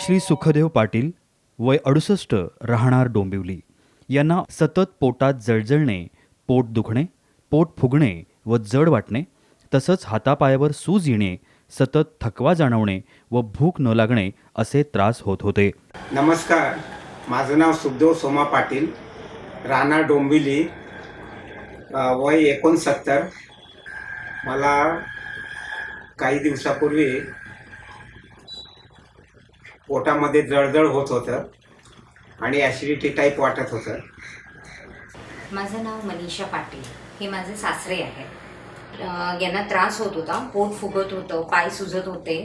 श्री सुखदेव पाटील वय अडुसष्ट राहणार डोंबिवली. यांना सतत पोटात जळजळणे पोट दुखणे पोट फुगणे व जड वाटणे तसंच हातापायावर सूज येणे सतत थकवा जाणवणे व भूक न लागणे असे त्रास होत होते. नमस्कार. माझं नाव सुखदेव सोमा पाटील राहणार डोंबिवली वय एकोणसत्तर. मला काही दिवसापूर्वी पोटामध्ये जळजळ होत होतं आणि ॲसिडिटी टाईप वाटत होतं. माझं नाव मनीषा पाटील. हे माझे सासरे आहेत. यांना त्रास होत होता. पोट फुगत होतं पाय सुजत होते.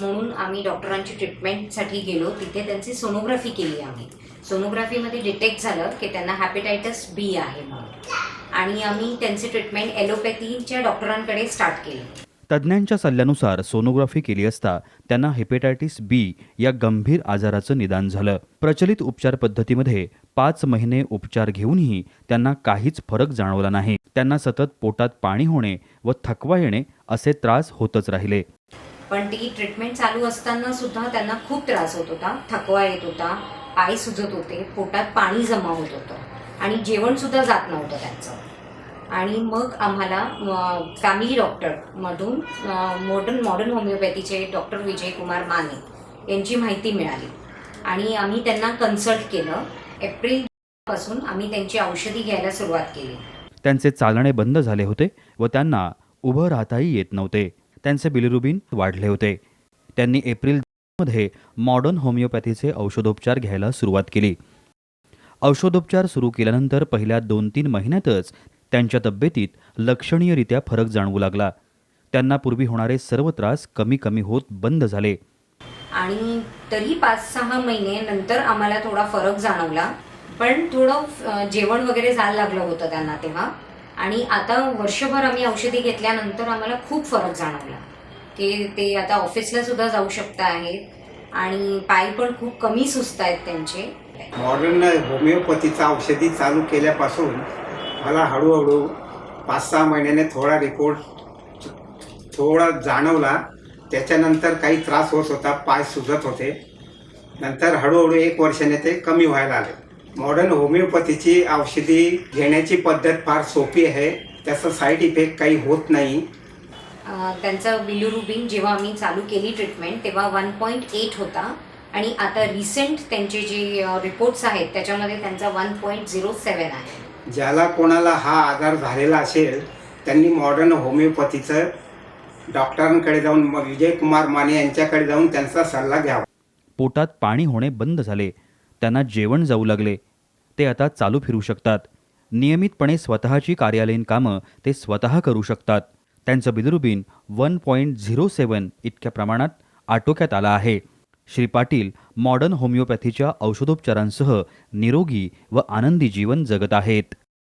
म्हणून आम्ही डॉक्टरांची ट्रीटमेंटसाठी गेलो. तिथे त्यांची सोनोग्राफी केली आम्ही. सोनोग्राफीमध्ये डिटेक्ट झालं की त्यांना हॅपेटायटस बी आहे म्हणून. आणि आम्ही त्यांची ट्रीटमेंट ॲलोपॅथीच्या डॉक्टरांकडे स्टार्ट केली. तज्ज्ञांच्या सल्ल्यानुसार सोनोग्राफी केली असता त्यांना हेपेटायटिस बी या गंभीर आजाराचं निदान झालं. प्रचलित उपचार पद्धतीमध्ये पाच महिने उपचार घेऊनही त्यांना काहीच फरक जाणवला नाही. त्यांना सतत पोटात पाणी होणे व थकवा येणे असे त्रास होतच राहिले. पण ती ट्रीटमेंट चालू असताना सुद्धा त्यांना खूप त्रास होत होता. थकवा येत होता पाय सुजत होते पोटात पाणी जमा होत होतं आणि जेवण सुद्धा जात नव्हतं त्यांचं. आणि मग आम्हाला फॅमिली डॉक्टरमधून मॉडर्न मॉडर्न होमिओपॅथीचे डॉक्टर विजय कुमार माने यांची माहिती मिळाली. आणि आम्ही त्यांना कन्सल्ट केलं. एप्रिलपासून आम्ही त्यांची औषधी घ्यायला सुरुवात केली. त्यांचे चालणे बंद झाले होते व त्यांना उभं राहताही येत नव्हते. त्यांचे बिलिरुबिन वाढले होते. त्यांनी एप्रिलमध्ये मॉडर्न होमिओपॅथीचे औषधोपचार घ्यायला सुरुवात केली. औषधोपचार सुरू केल्यानंतर पहिल्या दोन तीन महिन्यातच त्यांच्या तब्येतीत लक्षणीयरित्या फरक जाणवू लागला. त्यांना पूर्वी होणारे सर्व त्रास कमी कमी होत बंद झाले. आणि तरी पाच सहा महिने नंतर आम्हाला थोडा फरक जाणवला. पण थोडं जेवण वगैरे जायला लागलं होतं त्यांना तेव्हा. आणि आता वर्षभर आम्ही औषधी घेतल्यानंतर आम्हाला खूप फरक जाणवला. की ते आता ऑफिसला सुद्धा जाऊ शकता आहेत आणि पाय पण खूप कमी सुस्त आहेत त्यांचे. मॉडर्न होमिओपॅथीचा औषधी चालू केल्यापासून मला हळूहळू पाच सहा महिन्याने थोडा रिपोर्ट थोडा जाणवला. त्याच्यानंतर काही त्रास होत होता पाय सुजत होते. नंतर हळूहळू एक वर्षाने ते कमी व्हायला आले. मॉडर्न होमिओपॅथीची औषधी घेण्याची पद्धत फार सोपी आहे. त्याचा साईड इफेक्ट काही होत नाही. त्यांचा त्यांचं बिल्युरुबिन जेव्हा आम्ही चालू केली ट्रीटमेंट तेव्हा वन पॉईंट एट होता. आणि आता रिसेंट त्यांचे जे रिपोर्ट्स आहेत त्याच्यामध्ये त्यांचा वन पॉईंट झिरो सेवन आहे. ज्याला कोणाला हा आजार झालेला असेल त्यांनी मॉडर्न होमिओपॅथीचं डॉक्टरांकडे जाऊन विजय कुमार माने यांच्याकडे जाऊन त्यांचा सल्ला घ्यावा. पोटात पाणी होणे बंद झाले. त्यांना जेवण जाऊ लागले. ते आता चालू फिरू शकतात. नियमितपणे स्वतःची कार्यालयीन कामं ते स्वतः करू शकतात. त्यांचं bilirubin one point zero seven इतक्या प्रमाणात आटोक्यात आला आहे. श्री पाटील मॉडर्न होमिओपॅथीच्या औषधोपचारांसह निरोगी व आनंदी जीवन जगत आहेत.